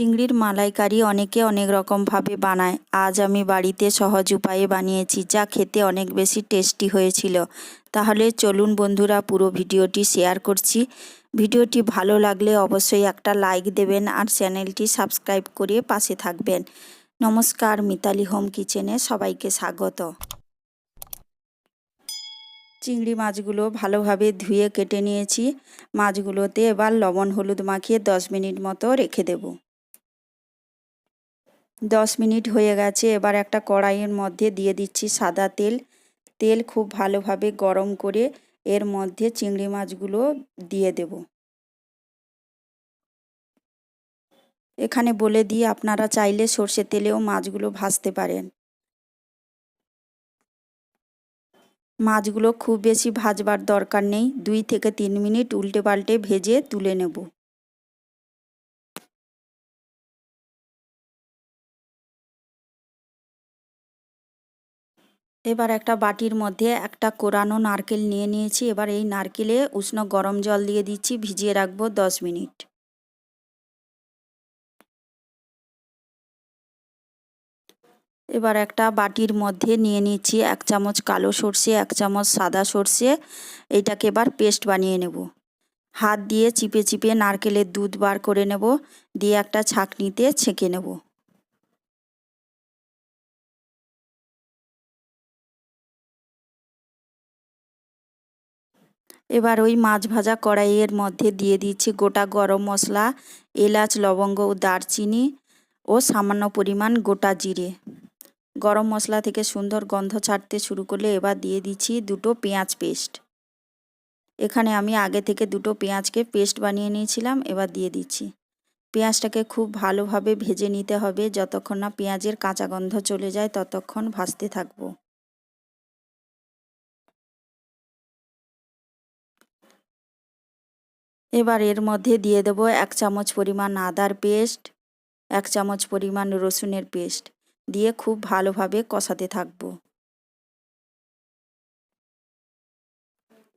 চিংড়ির মালাইকারি অনেকে অনেক রকমভাবে বানায়। আজ আমি বাড়িতে সহজ উপায়ে বানিয়েছি, যা খেতে অনেক বেশি টেস্টি হয়েছিল। তাহলে চলুন বন্ধুরা, পুরো ভিডিওটি শেয়ার করছি। ভিডিওটি ভালো লাগলে অবশ্যই একটা লাইক দেবেন আর চ্যানেলটি সাবস্ক্রাইব করে পাশে থাকবেন। নমস্কার, মিতালি হোম কিচেনে সবাইকে স্বাগত। চিংড়ি মাছগুলো ভালোভাবে ধুয়ে কেটে নিয়েছি। মাছগুলোতে এবার লবণ হলুদ মাখিয়ে দশ মিনিট মতো রেখে দেব। দশ মিনিট হয়ে গেছে, এবার একটা কড়াইয়ের মধ্যে দিয়ে দিচ্ছি সাদা তেল। তেল খুব ভালোভাবে গরম করে এর মধ্যে চিংড়ি মাছগুলো দিয়ে দেব। এখানে বলে দিয়ে আপনারা চাইলে সর্ষে তেলেও মাছগুলো ভাজতে পারেন। মাছগুলো খুব বেশি ভাজবার দরকার নেই, দুই থেকে তিন মিনিট উল্টে পাল্টে ভেজে তুলে নেব। এবার একটা বাটির মধ্যে একটা কোরানো নারকেল নিয়ে নিয়েছি। এবার এই নারকেলে উষ্ণ গরম জল দিয়ে দিচ্ছি, ভিজিয়ে রাখব দশ মিনিট। এবার একটা বাটির মধ্যে নিয়ে নিচ্ছি এক চামচ কালো সর্ষে, এক চামচ সাদা সর্ষে। এইটাকে এবার পেস্ট বানিয়ে নেব। হাত দিয়ে চিপে চিপে নারকেলের দুধ বার করে নেব। দিয়ে একটা ছাঁকনিতে ছেঁকে নেব। এবার ওই মাছ ভাজা কড়াইয়ের মধ্যে দিয়ে দিচ্ছি গোটা গরম মশলা, এলাচ, লবঙ্গ ও দারচিনি ও সামান্য পরিমাণ গোটা জিরে। গরম মশলা থেকে সুন্দর গন্ধ ছাড়তে শুরু করলে এবার দিয়ে দিচ্ছি দুটো পেঁয়াজ পেস্ট। এখানে আমি আগে থেকে দুটো পেঁয়াজকে পেস্ট বানিয়ে নিয়েছিলাম, এবার দিয়ে দিচ্ছি। পেঁয়াজটাকে খুব ভালোভাবে ভেজে নিতে হবে, যতক্ষণ না পেঁয়াজের কাঁচা গন্ধ চলে যায় ততক্ষণ ভাজতে থাকব। এবার এর মধ্যে দিয়ে দেবো এক চামচ পরিমাণ আদার পেস্ট, এক চামচ পরিমাণ রসুনের পেস্ট দিয়ে খুব ভালোভাবে কষাতে থাকব।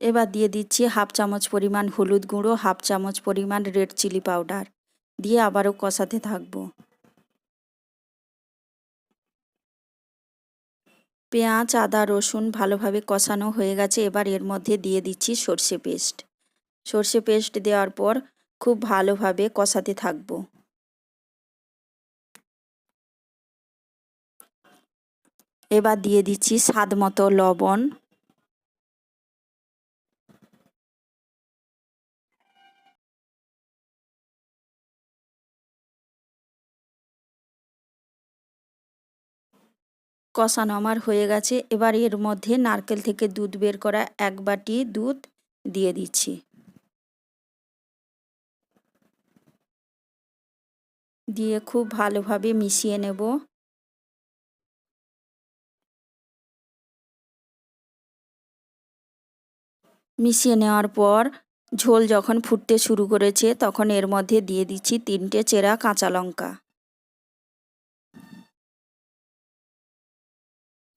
এবার দিয়ে দিচ্ছি হাফ চামচ পরিমাণ হলুদ গুঁড়ো, হাফ চামচ পরিমাণ রেড চিলি পাউডার দিয়ে আবারও কষাতে থাকব। পেঁয়াজ, আদা, রসুন ভালোভাবে কষানো হয়ে গেছে, এবার এর মধ্যে দিয়ে দিচ্ছি সর্ষে পেস্ট। সর্ষে পেস্ট দেওয়ার পর খুব ভালোভাবে কষাতে থাকব। এবার দিয়ে দিচ্ছি স্বাদ মতো লবণ। কষানো আমার হয়ে গেছে। এবার এর মধ্যে নারকেল থেকে দুধ বের করা এক বাটি দুধ দিয়ে দিচ্ছি। দিয়ে খুব ভালোভাবে মিশিয়ে নেব। মিশিয়ে নেওয়ার পর ঝোল যখন ফুটতে শুরু করেছে তখন এর মধ্যে দিয়ে দিচ্ছি তিনটে চেরা কাঁচা লঙ্কা।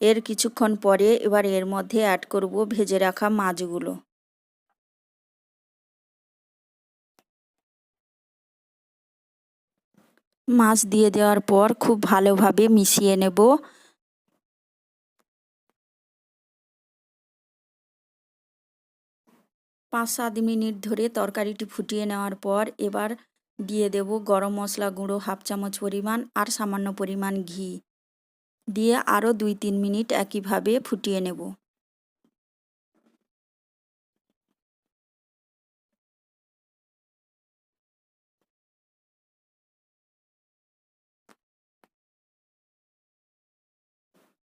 এর কিছুক্ষণ পরে এবার এর মধ্যে অ্যাড করব ভেজে রাখা মাছগুলো। মাছ দিয়ে দেওয়ার পর খুব ভালোভাবে মিশিয়ে নেব। পাঁচ সাত মিনিট ধরে তরকারিটি ফুটিয়ে নেওয়ার পর এবার দিয়ে দেব গরম মশলা গুঁড়ো হাফ চামচ পরিমাণ আর সামান্য পরিমাণ ঘি। দিয়ে আরও দুই তিন মিনিট একইভাবে ফুটিয়ে নেব।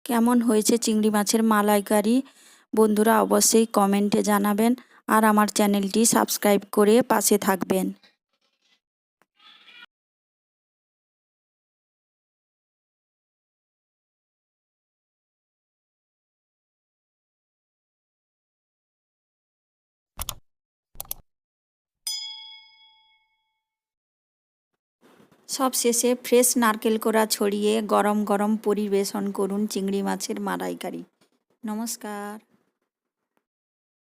কেমন হয়েছে চিংড়ি মাছের মালাইকারি? বন্ধুরা অবশ্যই কমেন্টে জানাবেন আর আমার চ্যানেলটি সাবস্ক্রাইব করে পাশে থাকবেন। সব শেষে ফ্রেশ নারকেল কোড়া ছড়িয়ে গরম গরম পরিবেশন করুন চিংড়ি মাছের মারাইকারি। নমস্কার।